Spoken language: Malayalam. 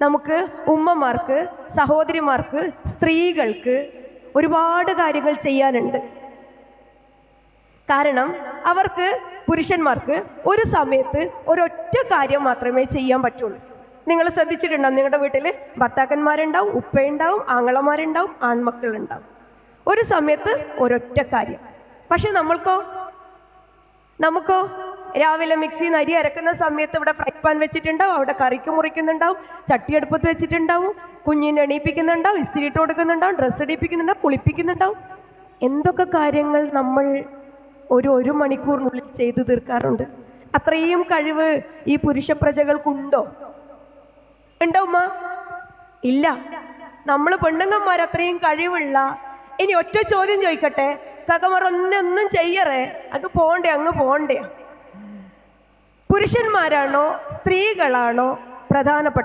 നമുക്ക് ഉമ്മമാർക്ക് സഹോദരിമാർക്ക് സ്ത്രീകൾക്ക് ഒരുപാട് കാര്യങ്ങൾ ചെയ്യാനുണ്ട്. കാരണം അവർക്ക് പുരുഷന്മാർക്ക് ഒരു സമയത്ത് ഒരൊറ്റ കാര്യം മാത്രമേ ചെയ്യാൻ പറ്റുള്ളൂ. നിങ്ങൾ ശ്രദ്ധിച്ചിട്ടുണ്ടാവും നിങ്ങളുടെ വീട്ടിൽ ഭർത്താക്കന്മാരുണ്ടാവും ഉപ്പയുണ്ടാവും ആങ്ങളമാരുണ്ടാവും ആൺമക്കളുണ്ടാവും. ഒരു സമയത്ത് ഒരൊറ്റ കാര്യം. പക്ഷെ നമ്മൾക്കോ? നമുക്കോ? രാവിലെ മിക്സിന്ന് അരി അരക്കുന്ന സമയത്ത് ഇവിടെ ഫ്രൈ പാൻ വെച്ചിട്ടുണ്ടാവും. അവിടെ കറിക്ക് മുറിക്കുന്നുണ്ടാവും. ചട്ടിയെടുപ്പത്ത് വെച്ചിട്ടുണ്ടാവും. കുഞ്ഞിനെ എണീപ്പിക്കുന്നുണ്ടാവും. ഇസ്തിരി ഇട്ട് കൊടുക്കുന്നുണ്ടാവും. ഡ്രസ്സ് ഇടിപ്പിക്കുന്നുണ്ടാവും കുളിപ്പിക്കുന്നുണ്ടാവും. എന്തൊക്കെ കാര്യങ്ങൾ നമ്മൾ ഒരു ഒരു മണിക്കൂറിനുള്ളിൽ ചെയ്തു തീർക്കാറുണ്ട്? അത്രയും കഴിവ് ഈ പുരുഷ പ്രജകൾക്കുണ്ടോ? ഉണ്ടോ ഉമ്മ? ഇല്ല. നമ്മൾ പെണ്ണുങ്ങന്മാർ അത്രയും കഴിവുള്ള ഇനി ഒറ്റ ചോദ്യം ചോദിക്കട്ടെ? കകമർ ഒന്നൊന്നും ചെയ്യറേ. അങ്ങ് പോണ്ടേ അങ്ങ് പോണ്ടേ. പുരുഷന്മാരാണോ സ്ത്രീകളാണോ പ്രധാനപ്പെട്ട